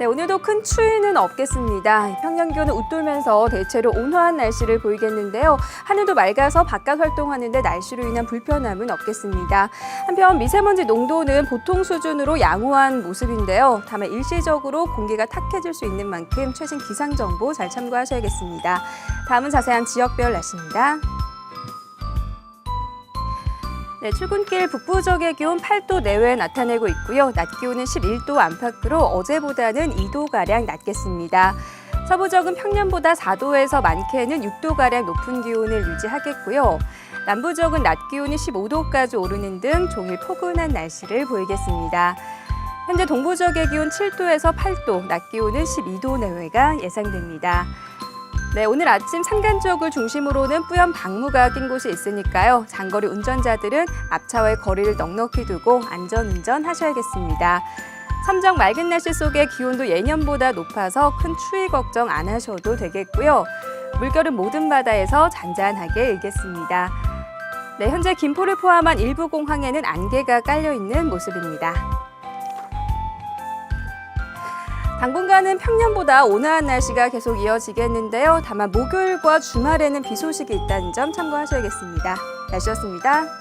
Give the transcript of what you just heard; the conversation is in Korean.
네, 오늘도 큰 추위는 없겠습니다. 평년 기온은 웃돌면서 대체로 온화한 날씨를 보이겠는데요. 하늘도 맑아서 바깥 활동하는데 날씨로 인한 불편함은 없겠습니다. 한편 미세먼지 농도는 보통 수준으로 양호한 모습인데요. 다만 일시적으로 공기가 탁해질 수 있는 만큼 최신 기상 정보 잘 참고하셔야겠습니다. 다음은 자세한 지역별 날씨입니다. 네, 출근길 북부 지역의 기온 8도 내외 나타내고 있고요. 낮 기온은 11도 안팎으로 어제보다는 2도가량 낮겠습니다. 서부 지역은 평년보다 4도에서 많게는 6도가량 높은 기온을 유지하겠고요. 남부 지역은 낮 기온이 15도까지 오르는 등 종일 포근한 날씨를 보이겠습니다. 현재 동부 지역의 기온 7도에서 8도, 낮 기온은 12도 내외가 예상됩니다. 네, 오늘 아침 산간 지역을 중심으로는 뿌연 방무가 낀 곳이 있으니까요. 장거리 운전자들은 앞차와의 거리를 넉넉히 두고 안전 운전 하셔야겠습니다. 삼정 맑은 날씨 속에 기온도 예년보다 높아서 큰 추위 걱정 안 하셔도 되겠고요. 물결은 모든 바다에서 잔잔하게 일겠습니다. 네, 현재 김포를 포함한 일부 공항에는 안개가 깔려 있는 모습입니다. 당분간은 평년보다 온화한 날씨가 계속 이어지겠는데요. 다만 목요일과 주말에는 비 소식이 있다는 점 참고하셔야겠습니다. 날씨였습니다.